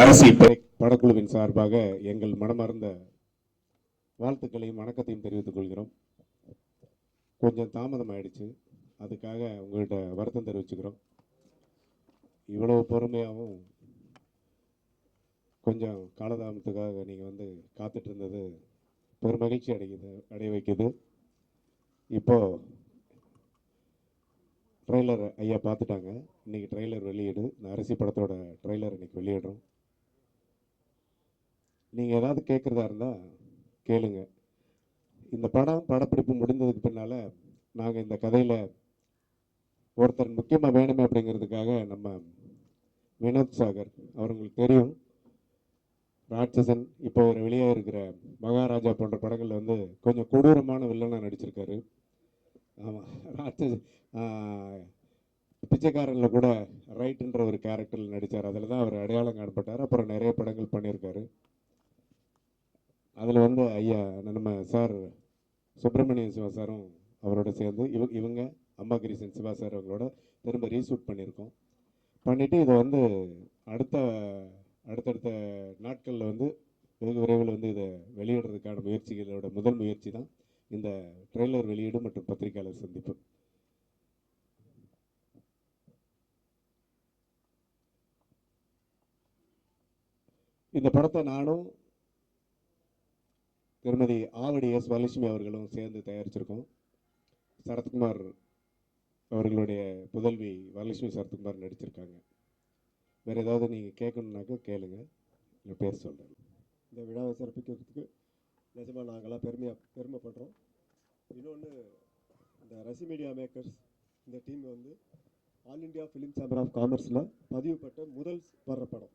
அரசு படக்குழுவின் சார்பாக எங்கள் மனமார்ந்த வாழ்த்துக்களையும் வணக்கத்தையும் தெரிவித்துக் கொள்கிறோம். கொஞ்சம் தாமதம் ஆயிடுச்சு அதுக்காக உங்கள்கிட்ட வருத்தம் தெரிவிச்சுக்கிறோம். இவ்வளவு பொறுமையாகவும் கொஞ்சம் காலதாமத்துக்காக நீங்கள் வந்து காத்துட்டு இருந்தது பெரும் மகிழ்ச்சி அடைக்குது அடைய வைக்குது. இப்போது ட்ரெய்லர் ஐயா பார்த்துட்டாங்க இன்றைக்கி ட்ரெய்லர் வெளியீடு. இந்த அரிசி படத்தோட ட்ரெய்லர் இன்றைக்கி வெளியிடுறோம். நீங்கள் ஏதாவது கேட்குறதா இருந்தால் கேளுங்க. இந்த படம் படப்பிடிப்பு முடிந்ததுக்கு பின்னால் நாங்கள் இந்த கதையில் ஒருத்தர் முக்கியமாக வேணுமே அப்படிங்கிறதுக்காக நம்ம வினோத் சாகர் அவங்களுக்கு தெரியும். ராட்சசன் இப்போ ஒரு வெளியே இருக்கிற மகாராஜா போன்ற படங்களில் வந்து கொஞ்சம் கொடூரமான வில்லனாக நடிச்சிருக்காரு. ஆமாம் ராட்சசன் பிச்சைக்காரனில் கூட ரைட்டுன்ற ஒரு கேரக்டரில் நடித்தார் அதில் தான் அவர் அடையாளம் காணப்பட்டார். அப்புறம் நிறைய படங்கள் பண்ணியிருக்காரு. அதில் வந்து ஐயா நம்ம சார் சுப்பிரமணிய சிவா சாரும் அவரோட சேர்ந்து இவ இவங்க அம்மா கிரீசன் சிவா சார் அவங்களோட திரும்ப ரீஷூட் பண்ணியிருக்கோம். பண்ணிவிட்டு இதை வந்து அடுத்த அடுத்தடுத்த நாட்களில் வந்து வெகு விரைவில் வந்து இதை வெளியிடுறதுக்கான முயற்சிகளோட முதல் முயற்சி தான் இந்த ட்ரெய்லர் வெளியீடு மற்றும் பத்திரிகையாளர் சந்திப்பு. இந்த படத்தை நானும் திருமதி ஆவடி எஸ் வரலட்சுமி அவர்களும் சேர்ந்து தயாரிச்சிருக்கோம். சரத்குமார் அவர்களுடைய புதல்வி வரலட்சுமி சரத்குமார் நடிச்சிருக்காங்க. வேறு ஏதாவது நீங்கள் கேட்கணுன்னாக்கா கேளுங்க. இல்லை பேர் சொல்கிறேன் இந்த விழாவை சிறப்பிக்கிறதுக்கு நிஜமாக நாங்களாம் பெருமையாக பெருமைப்படுறோம். இன்னொன்று இந்த ரசி மீடியா மேக்கர்ஸ் இந்த டீம் வந்து all India film chamber of காமர்ஸில் பதிவு முதல் வர்ற படம்.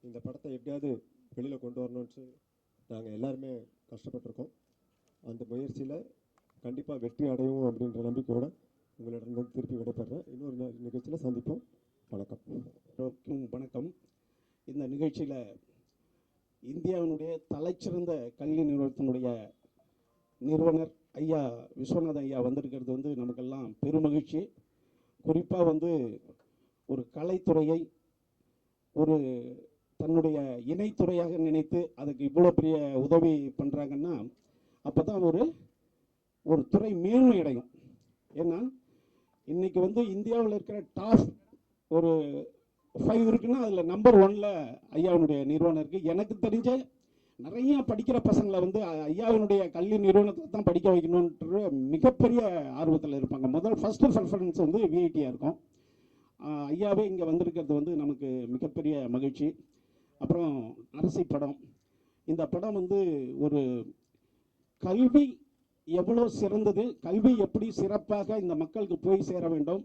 இந்த படத்தை எப்படியாவது வெளியில் கொண்டு வரணும்னு நாங்கள் எல்லாருமே கஷ்டப்பட்டிருக்கோம். அந்த முயற்சியில் கண்டிப்பாக வெற்றி அடையும் அப்படின்ற நம்பிக்கையோட உங்களிடம் திருப்பி விடைபெறேன். இன்னொரு நிகழ்ச்சியில் சந்திப்போம். வணக்கம். வணக்கம். இந்த நிகழ்ச்சியில் இந்தியாவினுடைய தலைச்சிறந்த கல்வி நிறுவனத்தினுடைய நிறுவனர் ஐயா விஸ்வநாத ஐயா வந்திருக்கிறது வந்து நமக்கெல்லாம் பெருமகிழ்ச்சி குறிப்பாக வந்து ஒரு கலைத்துறையை ஒரு தன்னுடைய இணைத்துறையாக நினைத்து அதுக்கு இவ்வளோ பெரிய உதவி பண்ணுறாங்கன்னா அப்போ தான் ஒரு ஒரு துறை மேன்மை அடையும் ஏன்னா இன்றைக்கி வந்து இந்தியாவில் இருக்கிற டாப் ஒரு ஃபைவ் இருக்குன்னா அதில் நம்பர் ஒன்ல ஐயாவினுடைய நிறுவனம் இருக்குது எனக்கு தெரிஞ்ச நிறைய படிக்கிற பசங்களை வந்து ஐயாவினுடைய கல்வி நிறுவனத்தை தான் படிக்க வைக்கணுன்ற மிகப்பெரிய ஆர்வத்தில் இருப்பாங்க. முதல் ஃபஸ்ட்டு ப்ரிஃபரன்ஸ் வந்து விஐடியாக இருக்கும். ஐயாவே இங்கே வந்திருக்கிறது வந்து நமக்கு மிகப்பெரிய மகிழ்ச்சி. அப்புறம் அரசி படம். இந்த படம் வந்து ஒரு கல்வி எவ்வளோ சிறந்தது கல்வி எப்படி சிறப்பாக இந்த மக்களுக்கு போய் சேர வேண்டும்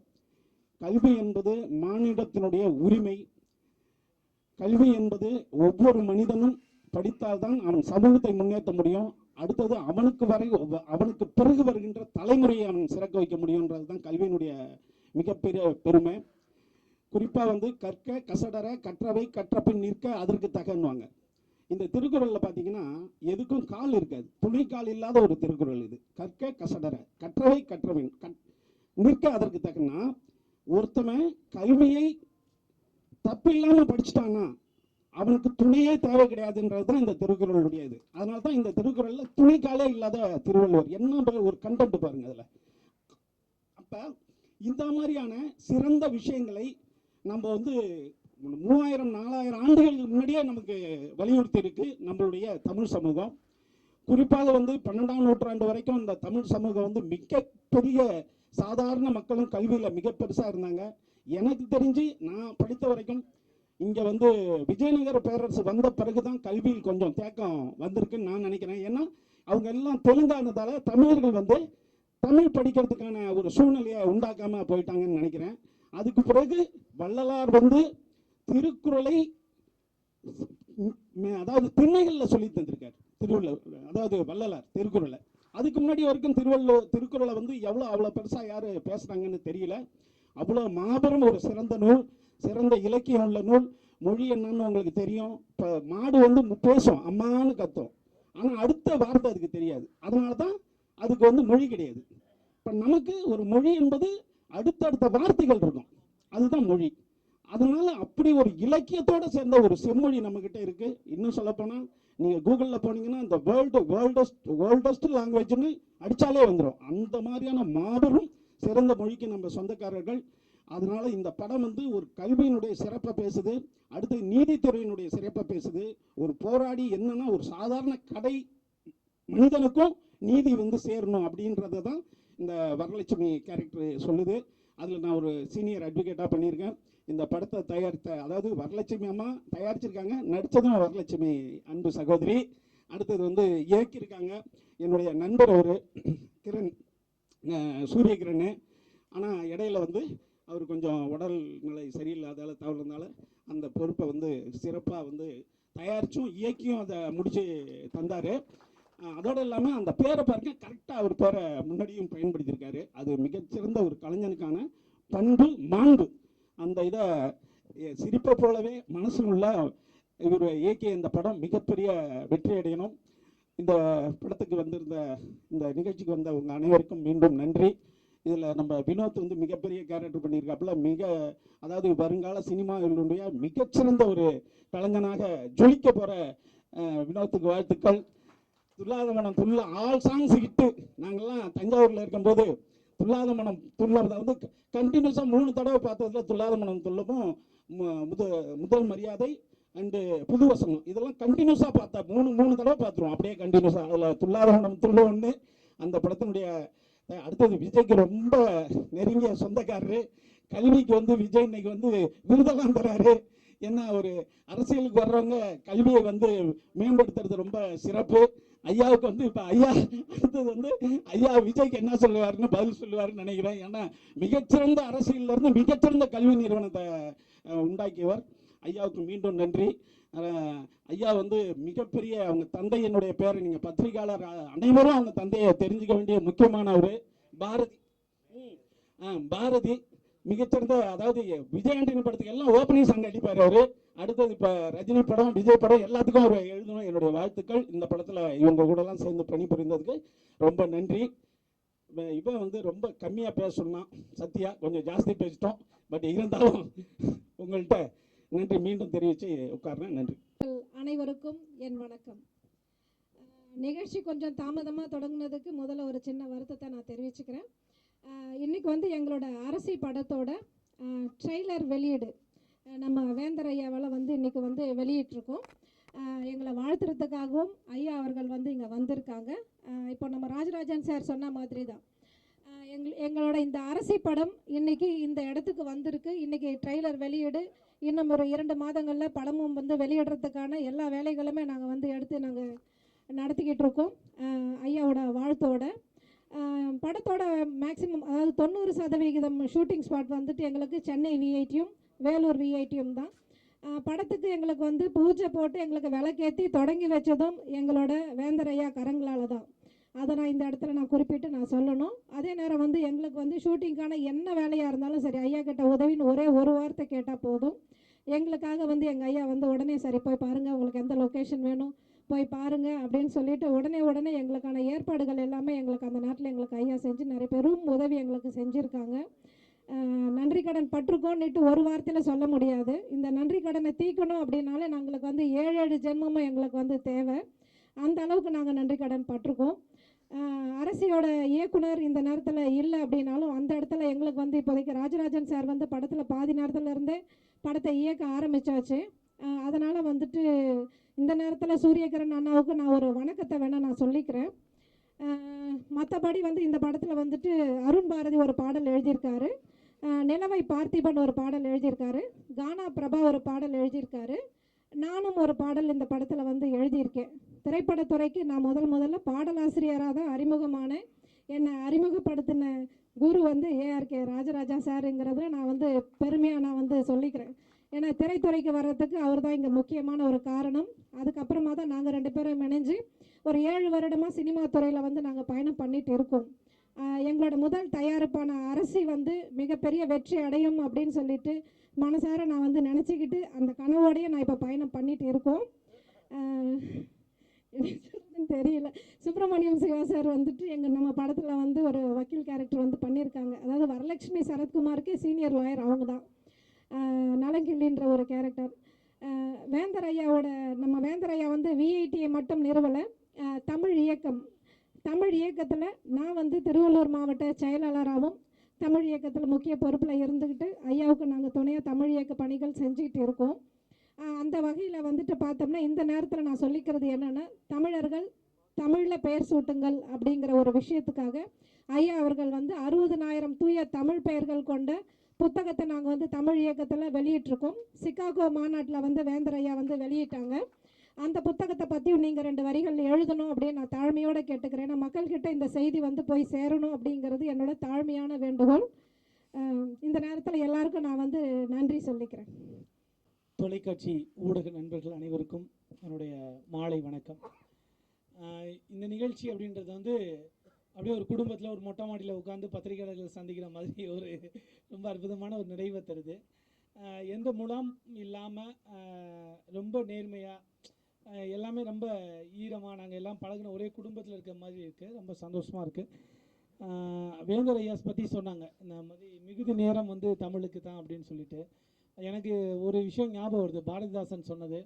கல்வி என்பது மானிடத்தினுடைய உரிமை கல்வி என்பது ஒவ்வொரு மனிதனும் படித்தால்தான் அவன் சமூகத்தை முன்னேற்ற முடியும் அடுத்தது அவனுக்கு வரை அவனுக்கு பிறகு வருகின்ற தலைமுறையை அவன் சிறக்க வைக்க முடியுன்றது தான் கல்வியினுடைய மிகப்பெரிய பெருமை. குறிப்பாக வந்து கற்க கசடர கற்றவை கற்றபின் நிற்க அதற்கு தகன்வாங்க இந்த திருக்குறளில் பார்த்தீங்கன்னா எதுக்கும் கால் இருக்காது. துணை கால் இல்லாத ஒரு திருக்குறள் இது. கற்க கசடர கற்றவை கற்றபின் கற்- நிற்க அதற்கு தக்கன்னா ஒருத்தவன் கல்வியை தப்பில்லாம படிச்சுட்டானா அவனுக்கு துணையே தேவை கிடையாதுன்றது தான் இந்த திருக்குறளுடைய இது. அதனால தான் இந்த திருக்குறளில் துணைக்காலே இல்லாத திருவள்ளுவர். என்ன ஒரு கண்டென்ட் பாருங்க அதில். அப்போ இந்த மாதிரியான சிறந்த விஷயங்களை நம்ம வந்து மூவாயிரம் நாலாயிரம் ஆண்டுகளுக்கு முன்னாடியே நமக்கு வலியுறுத்தி இருக்கு நம்மளுடைய தமிழ் சமூகம். குறிப்பாக வந்து பன்னெண்டாம் நூற்றாண்டு வரைக்கும் இந்த தமிழ் சமூகம் வந்து மிகப்பெரிய சாதாரண மக்களும் கல்வியில் மிக பெருசாக இருந்தாங்க. எனக்கு தெரிஞ்சு நான் படித்த வரைக்கும் இங்கே வந்து விஜயநகர பேரரசு வந்த பிறகு தான் கல்வியில் கொஞ்சம் தேக்கம் வந்திருக்குன்னு நான் நினைக்கிறேன். ஏன்னா அவங்க எல்லாம் தெலுங்கானதால் தமிழர்கள் வந்து தமிழ் படிக்கிறதுக்கான ஒரு சூழ்நிலையை உண்டாக்காமல் போயிட்டாங்கன்னு நினைக்கிறேன். அதுக்கு பிறகு வள்ளலார் வந்து திருக்குறளை அதாவது திண்ணைகளில் சொல்லி தந்திருக்கார். திருவள்ளுவர் அதாவது வள்ளலார் திருக்குறளை. அதுக்கு முன்னாடி வரைக்கும் திருவள்ளுவர் திருக்குறளை வந்து எவ்வளோ அவ்வளோ பெருசாக யார் பேசுகிறாங்கன்னு தெரியல. அவ்வளோ மாபெரும் ஒரு சிறந்த நூல் சிறந்த இலக்கியம் உள்ள நூல். மொழி என்னன்னு உங்களுக்கு தெரியும். இப்போ மாடு வந்து பேசும் அம்மான்னு கத்தும். ஆனால் அடுத்த வார்த்தை அதுக்கு தெரியாது. அதனால தான் அதுக்கு வந்து மொழி கிடையாது. இப்போ நமக்கு ஒரு மொழி என்பது அடுத்தடுத்த வார்த்தைகள் இருக்கும். அதுதான் மொழி. அதனால அப்படி ஒரு இலக்கியத்தோடு சேர்ந்த ஒரு செம்மொழி நம்மக்கிட்ட இருக்கு. இன்னும் சொல்லப்போனால் நீங்கள் கூகுளில் போனீங்கன்னா இந்த வேர்ல்டு வேர்ல்டஸ்ட் வேர்ல்டஸ்ட் லாங்குவேஜ்னு அடித்தாலே வந்துடும் அந்த மாதிரியான மாபெரும் சிறந்த மொழிக்கு நம்ம சொந்தக்காரர்கள். அதனால இந்த படம் வந்து ஒரு கல்வியினுடைய சிறப்பை பேசுது. அடுத்து நீதித்துறையினுடைய சிறப்பை பேசுது. ஒரு போராடி என்னன்னா ஒரு சாதாரண கடை மனிதனுக்கும் நீதி வந்து சேரணும் அப்படின்றத தான் இந்த வரலட்சுமி கேரக்டர் சொல்லுது. அதில் நான் ஒரு சீனியர் அட்வொகேட்டாக பண்ணியிருக்கேன். இந்த படத்தை தயாரித்த அதாவது வரலட்சுமி அம்மா தயாரிச்சிருக்காங்க. நடித்ததும் வரலட்சுமி அன்பு சகோதரி. அடுத்தது வந்து இயக்கியிருக்காங்க. என்னுடைய நண்பர் ஒரு கிரண் சூரிய கிரண் ஆனால் இடையில வந்து அவர் கொஞ்சம் உடல் நிலை சரியில்லாதால தவறுனால அந்த பொறுப்பை வந்து சிறப்பாக வந்து தயாரித்தும் இயக்கியும் அதை முடித்து தந்தார். அதோடு இல்லாமல் அந்த பேரை பாருங்க கரெக்டாக அவர் பேரை முன்னாடியும் பயன்படுத்தியிருக்காரு. அது மிகச்சிறந்த ஒரு கலைஞனுக்கான பண்பு மாண்பு. அந்த இதை சிரிப்பை போலவே மனசில் உள்ள இவர் இயக்கிய இந்த படம் மிகப்பெரிய வெற்றி அடையணும். இந்த படத்துக்கு வந்திருந்த இந்த நிகழ்ச்சிக்கு வந்த உங்கள் அனைவருக்கும் மீண்டும் நன்றி. இதில் நம்ம வினோத் வந்து மிகப்பெரிய கேரக்டர் பண்ணியிருக்காப்புல. மிக அதாவது வருங்கால சினிமாவினுடைய மிகச்சிறந்த ஒரு கலைஞனாக ஜொலிக்க போகிற வினோத்துக்கு வாழ்த்துக்கள். துல்லாத மனம் துள்ள ஆல் சாங்ஸ் ஹிட்டு நாங்கள்லாம் தஞ்சாவூரில் இருக்கும்போது துல்லாத மனம் துள்ள அதாவது கண்டினியூஸாக மூணு தடவை பார்த்ததுல துல்லாத மனம் துள்ளவும் முத முதல் மரியாதை அண்டு புது வசனம். இதெல்லாம் கண்டினியூஸாக பார்த்தா மூணு மூணு தடவை பார்த்துருவோம். அப்படியே கண்டினியூஸாக அதில் துல்லாத மனம் துள்ள ஒன்று அந்த படத்தினுடைய அடுத்தது விஜய்க்கு ரொம்ப நெருங்கிய சொந்தக்காரரு. கல்விக்கு வந்து விஜய் இன்னைக்கு வந்து விருதெல்லாம் தராரு. என்ன ஒரு அரசியலுக்கு வர்றவங்க கல்வியை வந்து மேம்படுத்துறது ரொம்ப சிறப்பு. ஐயாவுக்கு வந்து இப்போ ஐயா அடுத்தது வந்து ஐயா விஜய்க்கு என்ன சொல்லுவாருன்னு பதில் சொல்லுவாருன்னு நினைக்கிறேன். ஏன்னா மிகச்சிறந்த அரசியலிருந்து மிகச்சிறந்த கல்வி நிறுவனத்தை உண்டாக்கியவர். ஐயாவுக்கு மீண்டும் நன்றி. ஐயா வந்து மிகப்பெரிய அவங்க தந்தையினுடைய பேரை. நீங்கள் பத்திரிகையாளர் அனைவரும் அவங்க தந்தையை தெரிஞ்சுக்க வேண்டிய முக்கியமானவர். பாரதி. பாரதி. மிகச்சிறந்த அதாவது விஜயாண்டின் படத்துக்கு எல்லாம் ஓப்பனிங் சாங் அடிப்பார் அவரு. அடுத்தது இப்போ ரஜினி படம் விஜய் படம் எல்லாத்துக்கும் அவர் எழுதணும். என்னுடைய வாழ்த்துக்கள். இந்த படத்தில் இவங்க கூடலாம் சேர்ந்து பணிபுரிந்ததுக்கு ரொம்ப நன்றி. இவன் வந்து ரொம்ப கம்மியாக பேச சொன்னான். சத்யா கொஞ்சம் ஜாஸ்தி பேசிட்டோம். பட் இருந்தாலும் உங்கள்கிட்ட நன்றி மீண்டும் தெரிவித்து உட்கார்றேன். நன்றி. அனைவருக்கும் என் வணக்கம். நிகழ்ச்சி கொஞ்சம் தாமதமாக தொடங்கினதுக்கு முதல்ல ஒரு சின்ன வருத்தத்தை நான் தெரிவிச்சுக்கிறேன். இன்றைக்கி இன்னைக்கு வந்து எங்களோட அரசி படத்தோட ட்ரெய்லர் வெளியீடு. நம்ம வேந்தர் ஐயாவால் வந்து இன்றைக்கி வந்து வெளியிட்டிருக்கோம். எங்களை வாழ்த்துறதுக்காகவும் ஐயா அவர்கள் வந்து இங்கே வந்திருக்காங்க. இப்போ நம்ம ராஜராஜன் சார் சொன்ன மாதிரி தான் எங் எங்கள் எங்களோட இந்த அரசி படம் இன்றைக்கி இந்த இடத்துக்கு வந்திருக்கு. இன்றைக்கி ட்ரெய்லர் வெளியீடு. இன்னும் ஒரு இரண்டு மாதங்களில் படமும் வந்து வெளியிடுறதுக்கான எல்லா வேலைகளுமே நாங்கள் வந்து எடுத்து நாங்கள் நடத்திக்கிட்டு இருக்கோம் ஐயாவோட வாழ்த்தோட. படத்தோட மேக்ஸிமம் அதாவது தொண்ணூறு சதவிகிதம் ஷூட்டிங் ஸ்பாட் வந்துட்டு எங்களுக்கு சென்னை விஐடியும் வேலூர் விஐடியும் தான். படத்துக்கு எங்களுக்கு வந்து பூஜை போட்டு எங்களுக்கு விளக்கேற்றி தொடங்கி வச்சதும் எங்களோட வேந்தர் ஐயா கரங்களால் தான். அதை நான் இந்த இடத்துல நான் குறிப்பிட்டு நான் சொல்லணும். அதே நேரம் வந்து எங்களுக்கு வந்து ஷூட்டிங்க்கான என்ன வேலையாக இருந்தாலும் சரி ஐயா கிட்ட உதவின்னு ஒரே ஒரு வார்த்தை கேட்டால் போதும். எங்களுக்காக வந்து எங்கள் ஐயா வந்து உடனே சரி போய் பாருங்கள் உங்களுக்கு எந்த லொக்கேஷன் வேணும்? போய் பாருங்க அப்படின்னு சொல்லிட்டு உடனே உடனே எங்களுக்கான ஏற்பாடுகள் எல்லாமே எங்களுக்கு அந்த நேரத்தில் எங்களுக்கு ஐயா செஞ்சு நிறைய பெரும் உதவி எங்களுக்கு செஞ்சுருக்காங்க. நன்றி கடன் பட்டிருக்கோன்னுட்டு ஒரு வாரத்தில் சொல்ல முடியாது. இந்த நன்றி கடனை தீர்க்கணும் அப்படின்னாலே நாங்களுக்கு வந்து ஏழு ஏழு ஜென்மமும் எங்களுக்கு வந்து தேவை. அந்த அளவுக்கு நாங்கள் நன்றி கடன் பட்டிருக்கோம். அரசியோட இயக்குனர் இந்த நேரத்தில் இல்லை அப்படின்னாலும் அந்த இடத்துல எங்களுக்கு வந்து இப்போதைக்கு ராஜராஜன் சார் வந்து படத்தில் பாதி நேரத்தில் இருந்தே படத்தை இயக்க ஆரம்பித்தாச்சு அதனால் வந்துட்டு இந்த நேரத்தில் சூரியகரன் அண்ணாவுக்கு நான் ஒரு வணக்கத்தை வேணால் நான் சொல்லிக்கிறேன். மற்றபடி வந்து இந்த படத்தில் வந்துட்டு அருண் பாரதி ஒரு பாடல் எழுதியிருக்காரு. நிலவை பார்த்திபன் ஒரு பாடல் எழுதியிருக்காரு. கானா பிரபா ஒரு பாடல் எழுதியிருக்காரு. நானும் ஒரு பாடல் இந்த படத்தில் வந்து எழுதியிருக்கேன். திரைப்படத்துறைக்கு நான் முதல் முதல்ல பாடலாசிரியராக தான் அறிமுகமானேன் என்னை அறிமுகப்படுத்தின குரு வந்து ஏஆர்கே ராஜராஜா சாருங்கிறதுல நான் வந்து பெருமையாக நான் வந்து சொல்லிக்கிறேன். ஏன்னா திரைத்துறைக்கு வர்றதுக்கு அவர் தான் இங்கே முக்கியமான ஒரு காரணம். அதுக்கப்புறமா தான் நாங்கள் ரெண்டு பேரும் இணைஞ்சு ஒரு ஏழு வருடமாக சினிமா துறையில் வந்து நாங்கள் பயணம் பண்ணிட்டு இருக்கோம். எங்களோட முதல் தயாரிப்பான அரசி வந்து மிகப்பெரிய வெற்றி அடையும் அப்படின்னு சொல்லிட்டு மனசார நான் வந்து நினச்சிக்கிட்டு அந்த கனவோடையே நான் இப்போ பயணம் பண்ணிட்டு இருக்கோம். தெரியல. சுப்பிரமணியம் சிவா சார் வந்துட்டு எங்கள் நம்ம படத்தில் வந்து ஒரு வக்கீல் கேரக்டர் வந்து பண்ணியிருக்காங்க. அதாவது வரலட்சுமி சரத்குமாருக்கு சீனியர் லாயர் அவங்க தான். நலங்கிள்ளின்ற ஒரு கேரக்டர் வேந்தர் ஐயாவோட நம்ம வேந்தர் ஐயா வந்து விஐடியை மட்டும் நிறுவலை. தமிழ் இயக்கம். தமிழ் இயக்கத்தில் நான் வந்து திருவள்ளூர் மாவட்ட செயலாளராகவும் தமிழ் இயக்கத்தில் முக்கிய பொறுப்பில் இருந்துக்கிட்டு ஐயாவுக்கு நாங்கள் துணையாக தமிழ் இயக்க பணிகள் செஞ்சுக்கிட்டு இருக்கோம். அந்த வகையில் வந்துட்டு பார்த்தோம்னா இந்த நேரத்தில் நான் சொல்லிக்கிறது என்னென்னா தமிழர்கள் தமிழில் பெயர் சூட்டுங்கள் அப்படிங்கிற ஒரு விஷயத்துக்காக ஐயா அவர்கள் வந்து அறுபதனாயிரம் தூய தமிழ் பெயர்கள் கொண்ட புத்தகத்தை நாங்கள் வந்து தமிழ் இயக்கத்தில் வெளியிட்டிருக்கோம். சிக்காகோ மாநாட்டில் வந்து வேந்தர் ஐயா வந்து வெளியிட்டாங்க. அந்த புத்தகத்தை பற்றியும் நீங்கள் ரெண்டு வரிகள் எழுதணும் அப்படின்னு நான் தாழ்மையோடு கேட்டுக்கிறேன். நான் மக்கள்கிட்ட இந்த செய்தி வந்து போய் சேரணும் அப்படிங்கிறது என்னோட தாழ்மையான வேண்டுகோள். இந்த நேரத்தில் எல்லாருக்கும் நான் வந்து நன்றி சொல்லிக்கிறேன். தொலைக்காட்சி ஊடக நண்பர்கள் அனைவருக்கும் என்னுடைய மாலை வணக்கம். இந்த நிகழ்ச்சி அப்படின்றது வந்து அப்படியே ஒரு குடும்பத்தில் ஒரு மொட்டை மாடியில் உட்காந்து பத்திரிகையாளர்களை சந்திக்கிற மாதிரி ஒரு ரொம்ப அற்புதமான ஒரு நிறைவை தருது. எந்த முலாம் இல்லாமல் ரொம்ப நேர்மையாக எல்லாமே ரொம்ப ஈரமாக நாங்கள் எல்லாம் பழகின ஒரே குடும்பத்தில் இருக்கிற மாதிரி இருக்குது ரொம்ப சந்தோஷமாக இருக்குது வேந்தர் ஐயாஸ் பற்றி சொன்னாங்க. இந்த மாதிரி மிகுதி நேரம் வந்து தமிழுக்கு தான் அப்படின்னு சொல்லிட்டு. எனக்கு ஒரு விஷயம் ஞாபகம் வருது. பாரதிதாசன் சொன்னது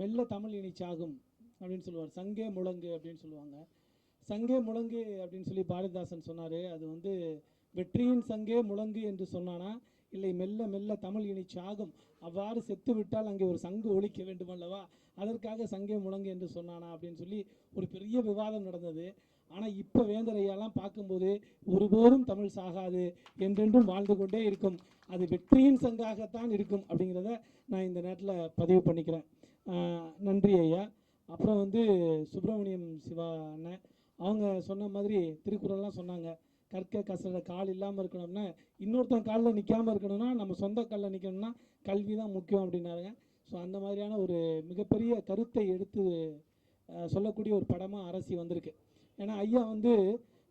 மெல்ல தமிழ் இனிச்சாகும் அப்படின்னு சொல்லுவார். சங்கே முழங்கு அப்படின்னு சொல்லுவாங்க. சங்கே முழங்கு அப்படின்னு சொல்லி பாரதிதாசன் சொன்னார். அது வந்து வெற்றியின் சங்கே முழங்கு என்று சொன்னானா இல்லை மெல்ல மெல்ல தமிழ் இனிச்சாகும் அவ்வாறு செத்து விட்டால் அங்கே ஒரு சங்கு ஒழிக்க வேண்டும் அல்லவா? அதற்காக சங்கே முழங்கு என்று சொன்னானா அப்படின்னு சொல்லி ஒரு பெரிய விவாதம் நடந்தது. ஆனால் இப்போ வேந்தரையெல்லாம் பார்க்கும்போது ஒருபோதும் தமிழ் சாகாது என்றென்றும் வாழ்ந்து கொண்டே இருக்கும். அது வெற்றியின் சங்காகத்தான் இருக்கும் அப்படிங்கிறத நான் இந்த நேரத்தில் பதிவு பண்ணிக்கிறேன். நன்றி ஐயா. அப்புறம் வந்து சுப்பிரமணியம் சிவா அண்ணன். அவங்க சொன்ன மாதிரி திருக்குறள்லாம் சொன்னாங்க. கற்க கசட கால் இல்லாமல் இருக்கணும்னா இன்னொருத்தன் காலில் நிற்காம இருக்கணும்னா நம்ம சொந்த காலில் நிற்கணும்னா கல்வி தான் முக்கியம் அப்படின்னாருங்க. ஸோ அந்த மாதிரியான ஒரு மிகப்பெரிய கருத்தை எடுத்து சொல்லக்கூடிய ஒரு படமாக அரசி வந்திருக்கு. ஏன்னா ஐயா வந்து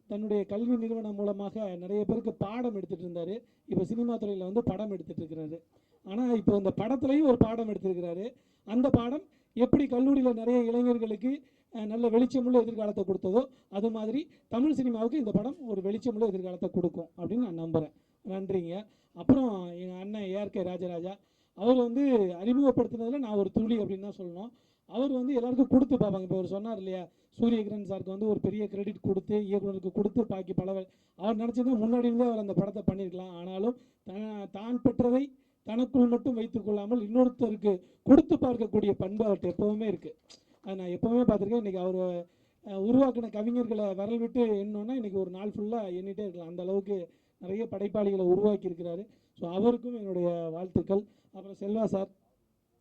தன்னுடைய கல்வி நிறுவனம் மூலமாக நிறைய பேருக்கு பாடம் எடுத்துகிட்டு இருந்தார். இப்போ சினிமா துறையில் வந்து படம் எடுத்துட்டு இருக்கிறாரு. ஆனால் இப்போ இந்த படத்துலையும் ஒரு பாடம் எடுத்திருக்கிறாரு. அந்த பாடம் எப்படி கல்லூரியில் நிறைய இளைஞர்களுக்கு நல்ல வெளிச்சமுள்ள எதிர்காலத்தை கொடுத்ததோ அது மாதிரி தமிழ் சினிமாவுக்கு இந்த படம் ஒரு வெளிச்சமுள்ள எதிர்காலத்தை கொடுக்கும் அப்படின்னு நான் நம்புகிறேன் நன்றிங்க. அப்புறம் எங்கள் அண்ணன் ஏஆர்கே ராஜராஜா அவர் வந்து அறிமுகப்படுத்தினதில் நான் ஒரு துளி அப்படின்னு தான் சொல்லணும். அவர் வந்து எல்லாருக்கும் கொடுத்து பார்ப்பாங்க. இப்போ அவர் சொன்னார் இல்லையா சூரியகிரன் சாருக்கு வந்து ஒரு பெரிய கிரெடிட் கொடுத்து இயக்குனருக்கு கொடுத்து பாக்கி பல அவர் நினச்சிருந்தா முன்னாடி இருந்தே அவர் அந்த படத்தை பண்ணியிருக்கலாம் ஆனாலும் த- தான் பெற்றதை தனக்குள் மட்டும் வைத்துக் கொள்ளாமல் இன்னொருத்தருக்கு கொடுத்து பார்க்கக்கூடிய பண்பு அவர்கிட்ட எப்போவுமே இருக்குது நான் எப்போவுமே பார்த்துருக்கேன் இன்றைக்கி அவர் உருவாக்கின கவிஞர்களை விரல் விட்டு எண்ணோன்னா இன்றைக்கி ஒரு நாள் ஃபுல்லாக எண்ணிட்டே இருக்கலாம். அந்த அளவுக்கு நிறைய படைப்பாளிகளை உருவாக்கி இருக்கிறாரு ஸோ அவருக்கும் என்னுடைய வாழ்த்துக்கள். அப்புறம் செல்வா சார்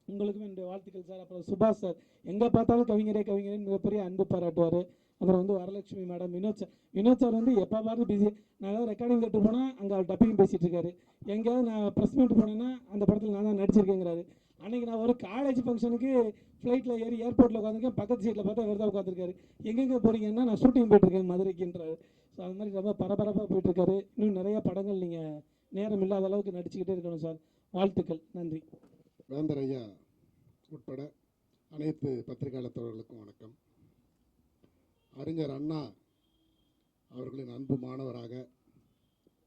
உங்களுக்கும் என்னுடைய வாழ்த்துக்கள் சார். அப்புறம் சுபாஷ் சார் எங்கே பார்த்தாலும் கவிஞரே கவிஞரே மிகப்பெரிய அன்பு பாராட்டுவார். அப்புறம் வந்து Varalakshmi madam Vinod sir Vinod sir வந்து எப்போ பார்த்து பிஸி நான் ஏதாவது ரெக்கார்டிங் கேட்டு போனால் அங்கே அவர் டப்பிங் பேசிகிட்டு இருக்காரு. எங்கேயாவது நான் ப்ரெஸ் மீட் போனேன்னா அந்த படத்தில் நான் தான் நடிச்சிருக்கேங்கிறாரு. அன்றைக்கி நான் ஒரு காலேஜ் ஃபங்க்ஷனுக்கு ஃப்ளைட்டில் ஏறி ஏர்போர்ட்டில் உட்காந்துருக்கேன் பக்கத்து சீட்டில் பார்த்தா இவர் தான் உட்காந்துருக்காரு எங்கெங்கே போகிறீங்கன்னா நான் ஷூட்டிங் போயிட்டுருக்கேன் மதுரைக்குன்றாரு. ஸோ அது மாதிரி ரொம்ப பரபரப்பாக போயிட்டுருக்காரு. இன்னும் நிறைய படங்கள் நீங்கள் நேரம் இல்லாத அளவுக்கு நடிச்சுக்கிட்டே இருக்கணும் சார் வாழ்த்துக்கள். நன்றி. வேந்தர் ஐயா உட்பட அனைத்து பத்திரிகையாளர் தோழர்களுக்கும் வணக்கம். அறிஞர் அண்ணா அவர்களின் அன்பு மாணவராக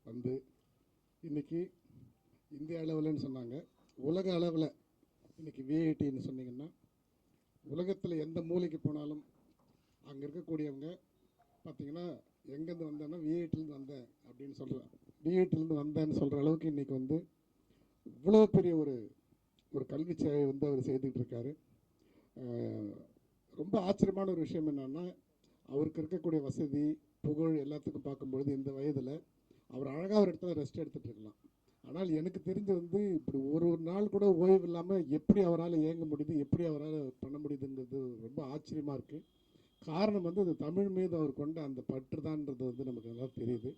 வந்து இன்னைக்கு இந்திய அளவில்னு சொன்னாங்க. உலக அளவில் இன்றைக்கி விஐடின்னு சொன்னீங்கன்னா உலகத்தில் எந்த மூலைக்கு போனாலும் அங்கே இருக்கக்கூடியவங்க பார்த்தீங்கன்னா எங்கேருந்து வந்தேன்னா விஐடிலேருந்து வந்தேன் அப்படின்னு சொல்கிறேன் விஐடிலேருந்து வந்தேன்னு சொல்கிற அளவுக்கு இன்னைக்கு வந்து இவ்வளோ பெரிய ஒரு ஒரு கல்வி சேவை வந்து அவர் செய்துக்கிட்டு இருக்காரு. ரொம்ப ஆச்சரியமான ஒரு விஷயம் என்னென்னா அவருக்கு இருக்கக்கூடிய வசதி புகழ் எல்லாத்துக்கும் பார்க்கும்பொழுது இந்த வயதில் அவர் அழகாக ஒரு இடத்துல ரெஸ்ட் எடுத்துகிட்டு இருக்கலாம். ஆனால் எனக்கு தெரிஞ்சு வந்து இப்படி ஒரு ஒரு நாள் கூட ஓய்வு இல்லாமல் எப்படி அவரால் இயங்க முடியுது எப்படி அவரால் பண்ண முடியுதுங்கிறது ரொம்ப ஆச்சரியமாக இருக்குது காரணம் வந்து அது தமிழ் மீது அவர் கொண்ட அந்த பற்று தான்ன்றது வந்து நமக்கு நல்லா தெரியுது.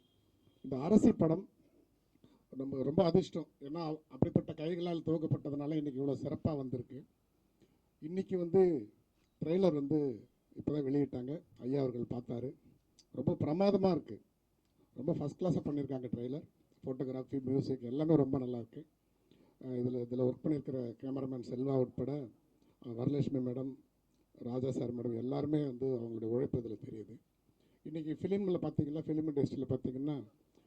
இந்த அரசி படம் நம்ம ரொம்ப அதிர்ஷ்டம். ஏன்னா அப்படிப்பட்ட கைகளால் துவக்கப்பட்டதுனால இன்றைக்கி இவ்வளோ சிறப்பாக வந்திருக்கு. இன்றைக்கி வந்து ட்ரெய்லர் வந்து இப்போ தான் வெளியிட்டாங்க. ஐயா அவர்கள் பார்த்தாரு. ரொம்ப பிரமாதமாக இருக்குது ரொம்ப ஃபஸ்ட் கிளாஸாக பண்ணியிருக்காங்க ட்ரெய்லர். ஃபோட்டோகிராஃபி மியூசிக் எல்லாமே ரொம்ப நல்லாயிருக்கு இதில் இதில் ஒர்க் பண்ணியிருக்கிற கேமராமேன் செல்வா உட்பட Varalakshmi madam Raja sir madam எல்லாருமே வந்து அவங்களுடைய உழைப்பு இதில் தெரியுது. இன்றைக்கி ஃபிலிமில் பார்த்தீங்கன்னா ஃபிலிம் இண்டஸ்ட்ரியில் பார்த்தீங்கன்னா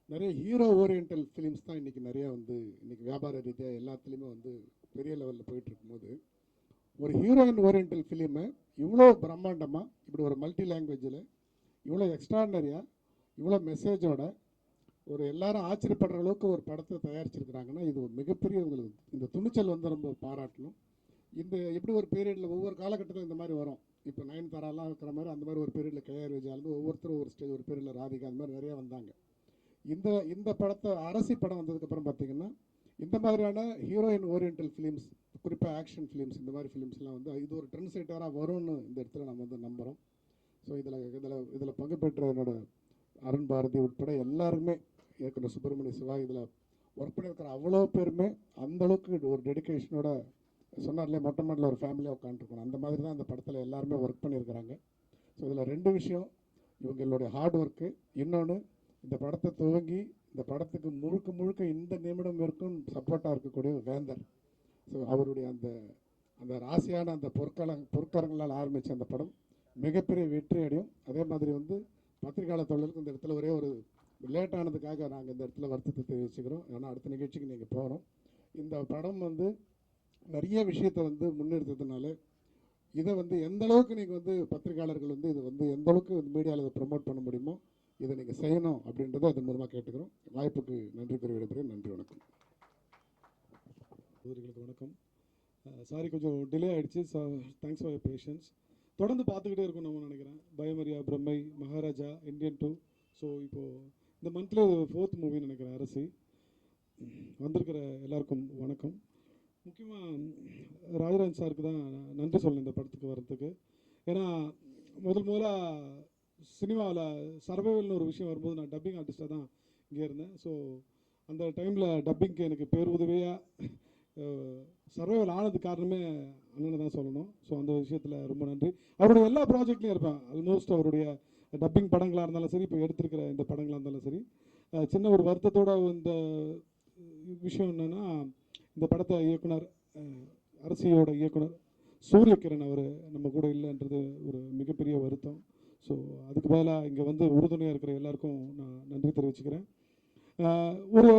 நிறைய ஹீரோ ஓரியன்டல் ஃபிலிம்ஸ் தான் இன்றைக்கி நிறையா வந்து இன்றைக்கி வியாபார ரீதியாக எல்லாத்துலேயுமே வந்து பெரிய லெவலில் போயிட்டு இருக்கும்போது ஒரு ஹீரோயின் ஓரியன்டல் ஃபிலிமை இவ்வளோ பிரம்மாண்டமாக இப்படி ஒரு மல்டி லாங்குவேஜில் இவ்வளோ எக்ஸ்ட்ராடனரியாக இவ்வளோ மெசேஜோட ஒரு எல்லாரும் ஆச்சரியப்படுற அளவுக்கு ஒரு படத்தை தயாரிச்சிருக்கிறாங்கன்னா இது ஒரு மிகப்பெரிய உங்களுக்கு இந்த துணிச்சல் வந்து ரொம்ப பாராட்டணும். இந்த எப்படி ஒரு பீரியடில் ஒவ்வொரு காலகட்டத்தில் இந்த மாதிரி வரும். இப்போ நயன் தாராலாம் இருக்கிற மாதிரி அந்த மாதிரி ஒரு பீரியடில் கேஆர் விஜயாலேருந்து ஒவ்வொருத்தரும் ஒரு ஸ்டேஜ் ஒரு பீரியடில் ராதிகா அந்த மாதிரி நிறையா வந்தாங்க. இந்த இந்த படத்தை அரசி படம் வந்ததுக்கப்புறம் பார்த்தீங்கன்னா இந்த மாதிரியான ஹீரோயின் ஓரியன்டல் ஃபிலிம்ஸ் குறிப்பாக ஆக்ஷன் ஃபிலிம்ஸ் இந்த மாதிரி ஃபிலிம்ஸ்லாம் வந்து இது ஒரு ட்ரெண்ட் செட்டராக வரும்னு இந்த இடத்துல நம்ம வந்து நம்புகிறோம் ஸோ இதில் இதில் இதில் பங்கு பெற்ற என்னோட அருண் பாரதி உட்பட எல்லாருமே இயக்குனர் சுப்பிரமணிய சிவா இதில் ஒர்க் பண்ணியிருக்கிற அவ்வளோ பேருமே அந்தளவுக்கு ஒரு டெடிகேஷனோட சொன்னார்லேயே மொட்டை மாடல ஒரு ஃபேமிலியாக உட்காந்துருக்கணும் அந்த மாதிரி தான் அந்த படத்தில் எல்லாருமே ஒர்க் பண்ணியிருக்கிறாங்க. ஸோ இதில் ரெண்டு விஷயம். இவங்களுடைய ஹார்ட் ஒர்க்கு இன்னொன்று இந்த படத்தை துவங்கி இந்த படத்துக்கு முழுக்க முழுக்க இந்த நிமிடம் வரைக்கும் சப்போர்ட்டாக இருக்கக்கூடிய வேந்தர். ஸோ அவருடைய அந்த அந்த ராசியான அந்த பொற்கால பொற்காரங்களால் ஆரம்பித்த அந்த படம் மிகப்பெரிய வெற்றி அடையும். அதே மாதிரி வந்து பத்திரிகையாளர் தொழிலுக்கு இந்த இடத்துல ஒரே ஒரு லேட் ஆனதுக்காக நாங்கள் இந்த இடத்துல வருத்தத்தை தெரிவிச்சுக்கிறோம். ஏன்னா அடுத்த நிகழ்ச்சிக்கு நீங்கள் போகிறோம் இந்த படம் வந்து நிறைய விஷயத்தை வந்து முன்னெடுத்ததுனால இதை வந்து எந்த அளவுக்கு நீங்கள் வந்து பத்திரிகையாளர்கள் வந்து இது வந்து எந்த அளவுக்கு மீடியாவில் இதை ப்ரொமோட் பண்ண முடியுமோ இதை நீங்கள் செய்யணும் அப்படின்றத அதன் மூலமாக கேட்டுக்கிறோம். வாய்ப்புக்கு நன்றி கூறி விடைபெறுகிறேன். நன்றி வணக்கம். சகோதரிகளுக்கு வணக்கம். சாரி கொஞ்சம் டிலே ஆயிடுச்சு. தேங்க்ஸ் ஃபார் பேஷன்ஸ் தொடர்ந்து பார்த்துக்கிட்டே இருக்கும் நம்ம நினைக்கிறேன். Bayamariya Brammai Maharaja Indian two so இப்போது இந்த மந்தில் ஃபோர்த் மூவின்னு நினைக்கிறேன் அரசி. வந்திருக்கிற எல்லாருக்கும் வணக்கம். முக்கியமாக ராஜராஜ் சாருக்கு தான் நன்றி சொல்லணும் இந்த படத்துக்கு வர்றதுக்கு. ஏன்னா முதல் முதலாக சினிமாவில் சர்வைவல்னு ஒரு விஷயம் வரும்போது நான் டப்பிங் ஆர்டிஸ்ட்டாக தான் இங்கே இருந்தேன். ஸோ அந்த டைமில் டப்பிங்க்கு எனக்கு பேர் உதவியாக சர்வைவல் ஆனது காரணமே அண்ணனை தான் சொல்லணும். ஸோ அந்த விஷயத்தில் ரொம்ப நன்றி. அவருடைய எல்லா ப்ராஜெக்ட்லையும் இருப்பேன். ஆல்மோஸ்ட் அவருடைய டப்பிங் படங்களாக இருந்தாலும் சரி இப்போ எடுத்திருக்கிற இந்த படங்களாக இருந்தாலும் சரி சின்ன ஒரு வருத்தத்தோட இந்த விஷயம் என்னென்னா இந்த படத்தை இயக்குனர் அரசியோட இயக்குனர் சூரியகிரண் அவர் நம்ம கூட இல்லைன்றது ஒரு மிகப்பெரிய வருத்தம். ஸோ அதுக்கு பதிலாக இங்கே வந்து உறுதுணையாக இருக்கிற எல்லாருக்கும் நான் நன்றி தெரிவிச்சுக்கிறேன். ஒரு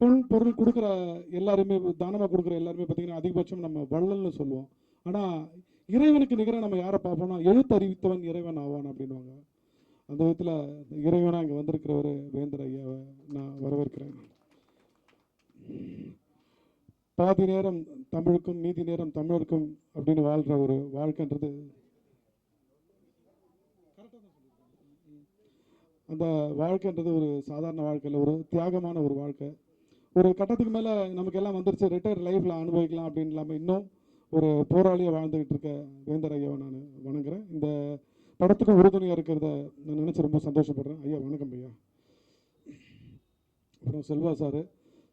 பொன் பொருள் கொடுக்குற எல்லாருமே தானமாக கொடுக்குற எல்லாருமே பார்த்திங்கன்னா அதிகபட்சம் நம்ம வள்ளல்னு சொல்லுவோம். ஆனால் இறைவனுக்கு நிகராக நம்ம யாரை பார்ப்போம்னா எழுத்தறிவித்தவன் இறைவன் ஆவான் அப்படின்வாங்க அந்த விதத்தில் இறைவனாக இங்கே வந்திருக்கிற ஒரு வேந்தர் ஐயாவை நான் வரவேற்கிறேன். பாதி நேரம் தமிழுக்கும் மீதி நேரம் தமிழருக்கும் அப்படின்னு வாழ்கிற ஒரு வாழ்க்கைன்றது அந்த வாழ்க்கைன்றது ஒரு சாதாரண வாழ்க்கையில் ஒரு தியாகமான ஒரு வாழ்க்கை. ஒரு கட்டத்துக்கு மேலே நமக்கு எல்லாம் வந்துருச்சு ரிட்டையர் லைஃப்பில் அனுபவிக்கலாம் அப்படின்னு இல்லாமல் இன்னும் ஒரு போராளியாக வாழ்ந்துக்கிட்டு இருக்க வேந்தர் ஐயாவை நான் வணங்குறேன். இந்த படத்துக்கு உறுதுணையாக இருக்கிறத நான் நினச்சி ரொம்ப சந்தோஷப்படுறேன். ஐயா வணக்கம் ஐயா. அப்புறம் செல்வா சார்.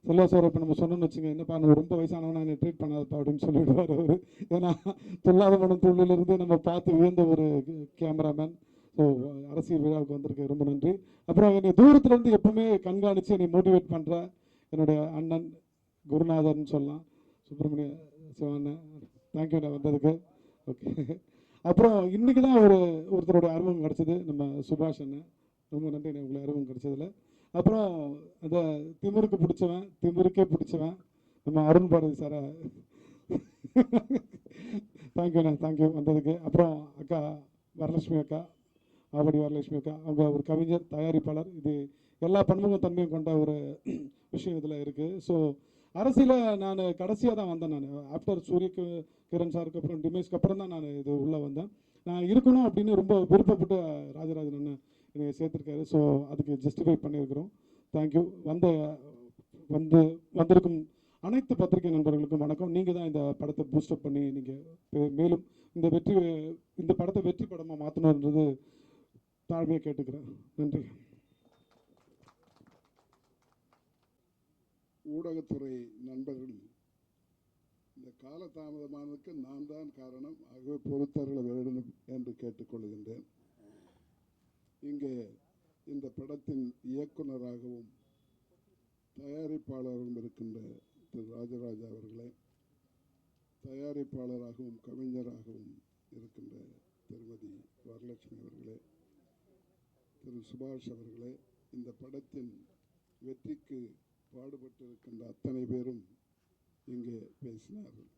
செல்வா சார் இப்போ நம்ம சொன்னோம்னு வச்சுங்க என்னப்பா நான் ரொம்ப வயசானவனா என்னை ட்ரீட் பண்ணாதப்பா அப்படின்னு சொல்லிவிடுவார் அவர். ஏன்னா தொல்லாத மனம் தொழிலிருந்து நம்ம பார்த்து வியந்த ஒரு கேமராமேன் ஸோ அரசியல் விழாவுக்கு வந்திருக்கு ரொம்ப நன்றி. அப்புறம் என்னை தூரத்துலேருந்து எப்பவுமே கண்காணித்து என்னை மோட்டிவேட் பண்ணுற என்னுடைய அண்ணன் குருநாதர்னு சொல்லலாம். சுப்பிரமணிய சிவண்ணன் தேங்க்யூ நான் வந்ததுக்கு. ஓகே அப்புறம் இன்றைக்கி தான் ஒரு ஒருத்தருடைய அறிமுகம் கிடச்சிது நம்ம சுபாஷ் அண்ணன். ரொம்ப நன்றி எனக்கு உங்களை அறிமுகம் கிடச்சதில். அப்புறம் அந்த திமிருக்கு பிடிச்சவன் திமிருக்கே பிடிச்சவன் நம்ம அருண் பாரதி சாரை. தேங்க்யூண்ணா தேங்க்யூ வந்ததுக்கு. அப்புறம் அக்கா வரலட்சுமி அக்கா ஆவடி வரலட்சுமி அக்கா அவங்க ஒரு கவிஞர் தயாரிப்பாளர். இது எல்லா பன்முக தன்மையும் கொண்ட ஒரு விஷயம் இதில் இருக்குது ஸோ அரசியலில் நான் கடைசியாக தான் வந்தேன் நான். ஆஃப்டர் சூரிய கிரண் சாருக்கு அப்புறம் டிமேஷ்க்கு அப்புறம் தான் நான் இது உள்ளே வந்தேன். நான் இருக்கணும் அப்படின்னு ரொம்ப விருப்பப்பட்டு ராஜராஜன் அண்ணன் என்னை சேர்த்துருக்காரு. ஸோ அதுக்கு ஜஸ்டிஃபை பண்ணியிருக்கிறோம். தேங்க்யூ வந்த வந்து வந்திருக்கும் அனைத்து பத்திரிகை நண்பர்களுக்கும் வணக்கம். நீங்கள் தான் இந்த படத்தை பூஸ்டப் பண்ணி நீங்கள் மேலும் இந்த வெற்றி இந்த படத்தை வெற்றி படமாக மாற்றணுன்றது தாழ்மையாக கேட்டுக்கிறேன். நன்றி. ஊடகத்துறை நண்பர்கள் இந்த காலதாமதமானதுக்கு நான் தான் காரணம். ஆகவே பொறுத்தருள வேண்டும் என்று கேட்டுக்கொள்கின்றேன். இங்கே இந்த படத்தின் இயக்குனராகவும் தயாரிப்பாளரும் இருக்கின்ற திரு ராஜராஜா அவர்களே தயாரிப்பாளராகவும் கவிஞராகவும் இருக்கின்ற திருமதி வரலட்சுமி அவர்களே திரு சுபாஷ் அவர்களே இந்த படத்தின் வெற்றிக்கு பாடுபட்டிருக்கின்ற அத்தனை பேரும் இங்கே பேசினார்கள்.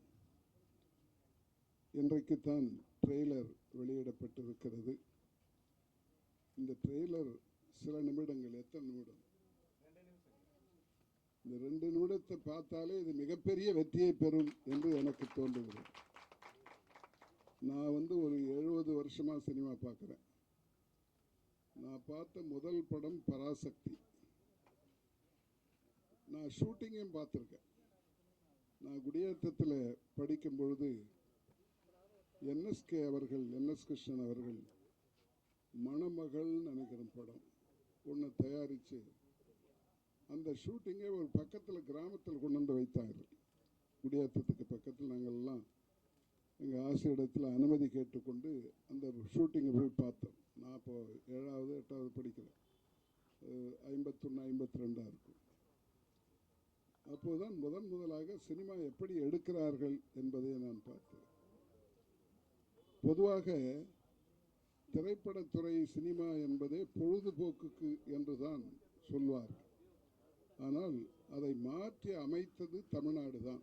இன்றைக்குத்தான் ட்ரெய்லர் வெளியிடப்பட்டிருக்கிறது. இந்த ட்ரெய்லர் சில நிமிடங்கள் எத்தனை நிமிடம்? இந்த ரெண்டு நிமிடத்தை பார்த்தாலே இது மிகப்பெரிய வெற்றியை பெறும் என்று எனக்கு தோன்றுகிறது. நான் வந்து ஒரு எழுபது வருஷமாக சினிமா பார்க்குறேன். நான் பார்த்த முதல் படம் பராசக்தி. நான் ஷூட்டிங்கையும் பார்த்துருக்கேன்? நான் குடியேற்றத்தில் படிக்கும் பொழுது என்எஸ்கே அவர்கள் என்எஸ் கிருஷ்ணன் அவர்கள் மணமகள்னு நினைக்கிற படம் ஒன்று தயாரித்து அந்த ஷூட்டிங்கை ஒரு பக்கத்தில் கிராமத்தில் கொண்டு வந்து வைத்தார்கள். குடியேற்றத்துக்கு பக்கத்தில் நாங்கள் எல்லாம் எங்கள் ஆசிரியரிடத்தில் அனுமதி கேட்டுக்கொண்டு அந்த ஷூட்டிங்கை போய் பார்த்தோம். நான் இப்போ ஏழாவது எட்டாவது படிக்கிறேன். ஐம்பத்தொன்று ஐம்பத்தி ரெண்டாக இருக்கும். அப்போதுதான் முதன் முதலாக சினிமா எப்படி எடுக்கிறார்கள் என்பதை நான் பார்த்தேன். பொதுவாக திரைப்படத்துறை சினிமா என்பதே பொழுதுபோக்குக்கு என்றுதான் சொல்வார்கள். ஆனால் அதை மாற்றி அமைத்தது தமிழ்நாடு தான்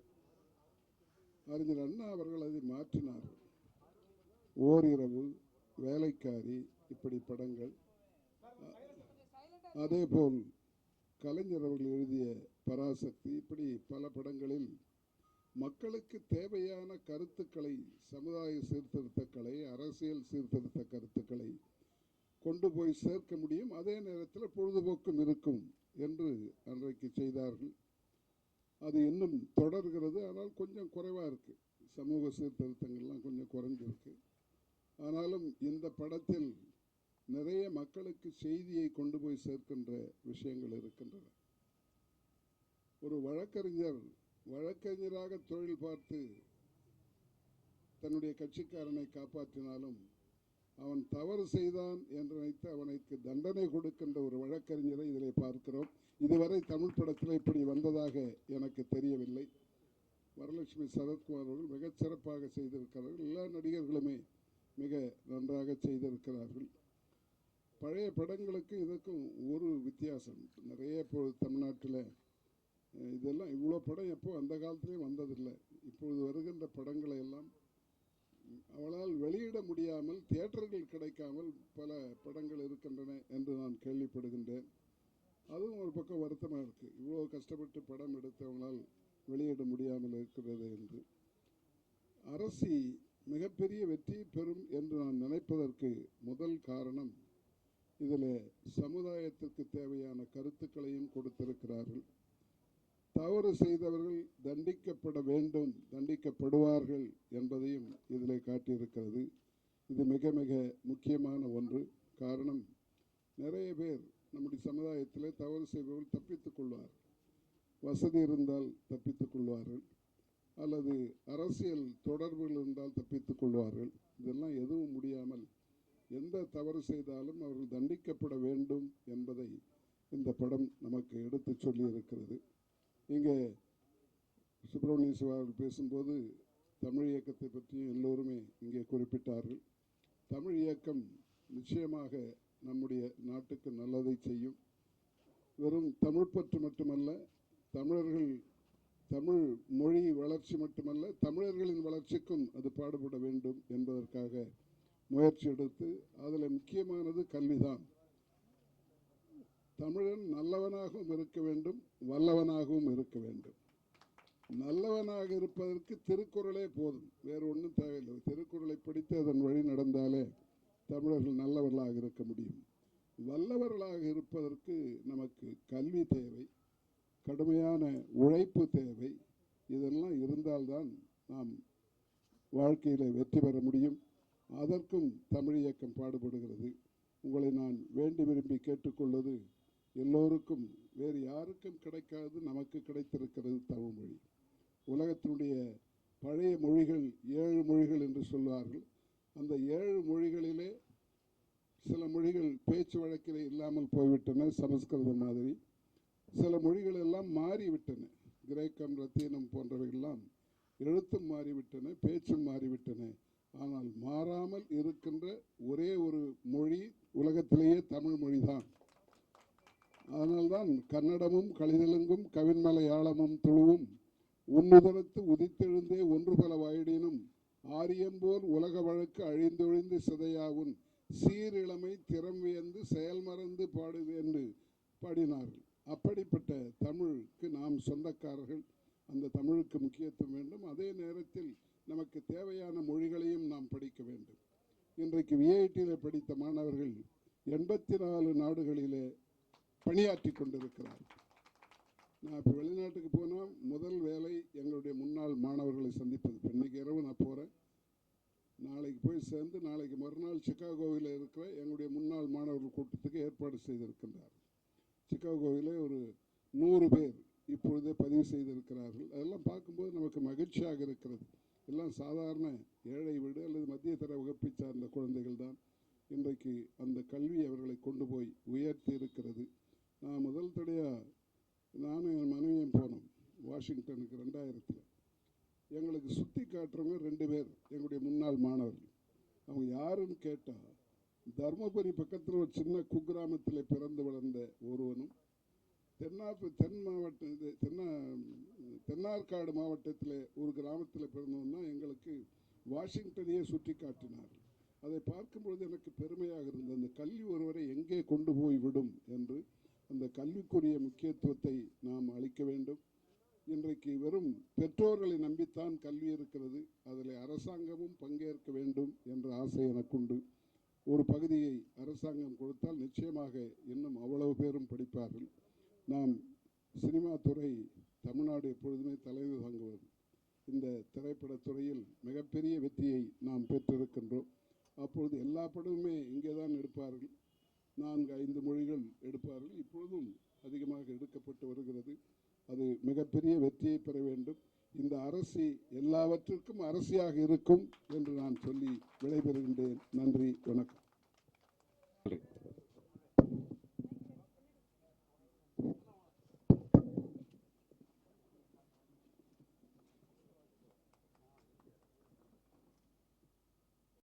அறிஞர் அண்ணா அவர்கள் அதை மாற்றினார்கள். ஓரிரவு வேலைக்காரி இப்படி படங்கள். அதேபோல் கலைஞர் அவர்கள் எழுதிய பராசக்தி இப்படி பல படங்களில் மக்களுக்கு தேவையான கருத்துக்களை சமுதாய சீர்திருத்தங்களை அரசியல் சீர்திருத்த கருத்துக்களை கொண்டு போய் சேர்க்க முடியும். அதே நேரத்தில் பொழுதுபோக்கும் இருக்கும் என்று அன்றைக்கு செய்தார்கள். அது இன்னும் தொடர்கிறது. ஆனால் கொஞ்சம் குறைவாக இருக்குது சமூக சீர்திருத்தங்கள்லாம் கொஞ்சம் குறைஞ்சிருக்கு. ஆனாலும் இந்த படத்தில் நிறைய மக்களுக்கு செய்தியை கொண்டு போய் சேர்க்கின்ற விஷயங்கள் இருக்கின்றன. ஒரு வழக்கறிஞர் வழக்கறிஞராக தொழில் பார்த்து தன்னுடைய கட்சிக்காரனை காப்பாற்றினாலும் அவன் தவறு செய்தான் என்று நினைத்து அவனுக்கு தண்டனை கொடுக்கின்ற ஒரு வழக்கறிஞரை இதில் பார்க்கிறோம். இதுவரை தமிழ் படத்தில் இப்படி வந்ததாக எனக்கு தெரியவில்லை. வரலட்சுமி சரத்குமார் அவர்கள் மிகச் சிறப்பாக செய்திருக்கிறார்கள். எல்லா நடிகர்களுமே மிக நன்றாக செய்திருக்கிறார்கள். பழைய படங்களுக்கு இதுக்கும் ஒரு வித்தியாசம். நிறைய இப்போ தமிழ்நாட்டில் இதெல்லாம் இவ்வளோ படம் எப்போ அந்த காலத்துலேயும் வந்ததில்லை. இப்பொழுது வருகின்ற படங்களை எல்லாம் அவளால் வெளியிட முடியாமல் தியேட்டர்கள் கிடைக்காமல் பல படங்கள் இருக்கின்றன என்று நான் கேள்விப்படுகின்றேன். அதுவும் ஒரு பக்கம் வருத்தமாக இருக்குது இவ்வளோ கஷ்டப்பட்டு படம் எடுத்தவங்களால் வெளியிட முடியாமல் இருக்கிறது என்று. அரசி மிகப்பெரிய வெற்றி பெறும் என்று நான் நினைப்பதற்கு முதல் காரணம் இதில் சமுதாயத்திற்கு தேவையான கருத்துக்களையும் கொடுத்திருக்கிறார்கள். தவறு செய்தவர்கள் தண்டிக்கப்பட வேண்டும் தண்டிக்கப்படுவார்கள் என்பதையும் இதில் காட்டியிருக்கிறது. இது மிக மிக முக்கியமான ஒன்று. காரணம் நிறைய பேர் நம்முடைய சமுதாயத்தில் தவறு செய்பவர்கள் தப்பித்துக் கொள்வார் வசதி இருந்தால் தப்பித்துக் கொள்வார்கள். அல்லது அரசியல் தொடர்புகள் இருந்தால் தப்பித்துக் கொள்வார்கள். இதெல்லாம் எதுவும் முடியாமல் எந்த தவறு செய்தாலும் அவர்கள் தண்டிக்கப்பட வேண்டும் என்பதை இந்த படம் நமக்கு எடுத்துச் சொல்லியிருக்கிறது. இங்கே சுப்பிரமணிய சிவா பேசும்போது தமிழ் இயக்கத்தை பற்றியும் எல்லோருமே இங்கே குறிப்பிட்டார்கள். தமிழ் இயக்கம் நிச்சயமாக நம்முடைய நாட்டுக்கு நல்லதை செய்யும். வெறும் தமிழ் பற்று மட்டுமல்ல தமிழர்கள் தமிழ் மொழி வளர்ச்சி மட்டுமல்ல தமிழர்களின் வளர்ச்சிக்கும் அது பாடுபட வேண்டும் என்பதற்காக முயற்சி எடுத்து அதில் முக்கியமானது கல்விதான். தமிழன் நல்லவனாகவும் இருக்க வேண்டும் வல்லவனாகவும் இருக்க வேண்டும். நல்லவனாக இருப்பதற்கு திருக்குறளே போதும் வேறு ஒன்றும் தேவையில்லை. திருக்குறளை படித்து அதன் வழி நடந்தாலே தமிழர்கள் நல்லவர்களாக இருக்க முடியும். வல்லவர்களாக இருப்பதற்கு நமக்கு கல்வி தேவை கடுமையான உழைப்பு தேவை. இதெல்லாம் இருந்தால்தான் நாம் வாழ்க்கையில் வெற்றி பெற முடியும். அதற்கும் தமிழ் இயக்கம் பாடுபடுகிறது. உங்களை நான் வேண்டி விரும்பி கேட்டுக்கொள்வது எல்லோருக்கும் வேறு யாருக்கும் கிடைக்காது நமக்கு கிடைத்திருக்கிறது தமிழ்மொழி உலகத்தினுடைய பழைய மொழிகள் ஏழு மொழிகள் என்று சொல்வார்கள். அந்த ஏழு மொழிகளிலே சில மொழிகள் பேச்சு வழக்கிலே இல்லாமல் போய்விட்டன சமஸ்கிருதம் மாதிரி. சில மொழிகள் எல்லாம் மாறிவிட்டன. கிரேக்கம் லத்தீனம் போன்றவையெல்லாம் எழுத்தும் மாறிவிட்டன பேச்சும் மாறிவிட்டன. ஆனால் மாறாமல் இருக்கின்ற ஒரே ஒரு மொழி உலகத்திலேயே தமிழ் மொழி தான் அதனால்தான் கன்னடமும் கலிதெலுங்கும் கவின்மலையாளமும் துழுவும் உன்னுதரத்து உதித்தெழுந்தே ஒன்று பல வாயிடினும் ஆரியம்போல் உலக வழக்கு அழிந்தொழிந்து சிதையாகும் சீரிழமை திறம் வியந்து செயல் மறந்து பாடினார்கள். அப்படிப்பட்ட தமிழுக்கு நாம் சொந்தக்காரர்கள். அந்த தமிழுக்கு முக்கியத்துவம் வேண்டும். அதே நேரத்தில் நமக்கு தேவையான மொழிகளையும் நாம் படிக்க வேண்டும். இன்றைக்கு விஐடியில் படித்த மாணவர்கள் எண்பத்தி நாலு நாடுகளிலே பணியாற்றி கொண்டிருக்கிறார்கள். நான் இப்போ வெளிநாட்டுக்கு போனால் முதல் வேலை எங்களுடைய முன்னாள் மாணவர்களை சந்திப்பது. இப்போ இரவு நான் போகிறேன் நாளைக்கு போய் சேர்ந்து நாளைக்கு மறுநாள் சிக்காகோவில் இருக்கிற எங்களுடைய முன்னாள் மாணவர்கள் கூட்டத்துக்கு ஏற்பாடு செய்திருக்கின்றார் சிக்காகோவிலே ஒரு நூறு பேர் இப்பொழுதே பதிவு செய்திருக்கிறார்கள். அதெல்லாம் பார்க்கும்போது நமக்கு மகிழ்ச்சியாக இருக்கிறது. எல்லாம் சாதாரண ஏழை வீடு அல்லது மத்திய தர வகுப்பை சார்ந்த குழந்தைகள் தான் இன்றைக்கு அந்த கல்வி அவர்களை கொண்டு போய் உயர்த்தி இருக்கிறது. நான் முதல் தடையாக நானும் என் மனைவியும் போனோம் வாஷிங்டனுக்கு ரெண்டாயிரத்தில். எங்களுக்கு சுற்றி காட்டுறவங்க ரெண்டு பேர் எங்களுடைய முன்னாள் மாணவர்கள். அவங்க யாருன்னு கேட்டால் தருமபுரி பக்கத்தில் ஒரு சின்ன குக்கிராமத்தில் பிறந்து வளர்ந்த ஒருவனும் தென்னாப்பு தென் மாவட்ட இது தென்னா தென்னார்காடு மாவட்டத்தில் ஒரு கிராமத்தில் பிறந்தோம்னா எங்களுக்கு வாஷிங்டனையே சுற்றி காட்டினார்கள். அதை பார்க்கும்பொழுது எனக்கு பெருமையாக இருந்தது. அந்த கல்வி ஒருவரை எங்கே கொண்டு போய் விடும் என்று அந்த கல்விக்குரிய முக்கியத்துவத்தை நாம் அளிக்க வேண்டும். இன்றைக்கு வெறும் பெற்றோர்களை நம்பித்தான் கல்வி இருக்கிறது. அதில் அரசாங்கமும் பங்கேற்க வேண்டும் என்ற ஆசை எனக்குண்டு. ஒரு பகுதியை அரசாங்கம் கொடுத்தால் நிச்சயமாக இன்னும் அவ்வளவு பேரும் படிப்பார்கள். நாம் சினிமா துறை தமிழ்நாடு எப்பொழுதுமே தலைவர் தாங்குவது. இந்த திரைப்படத்துறையில் மிகப்பெரிய வெற்றியை நாம் பெற்றிருக்கின்றோம். அப்பொழுது எல்லா படமுமே இங்கே தான் எடுப்பார்கள். நான்கு ஐந்து மொழிகள் எடுப்பார்கள். இப்பொழுதும் அதிகமாக எடுக்கப்பட்டு வருகிறது. அது மிகப்பெரிய வெற்றியை பெற வேண்டும். இந்த அரசு எல்லாவற்றிற்கும் அரசியாக இருக்கும் என்று நான் சொல்லி விடைபெறுகின்றேன். நன்றி வணக்கம்.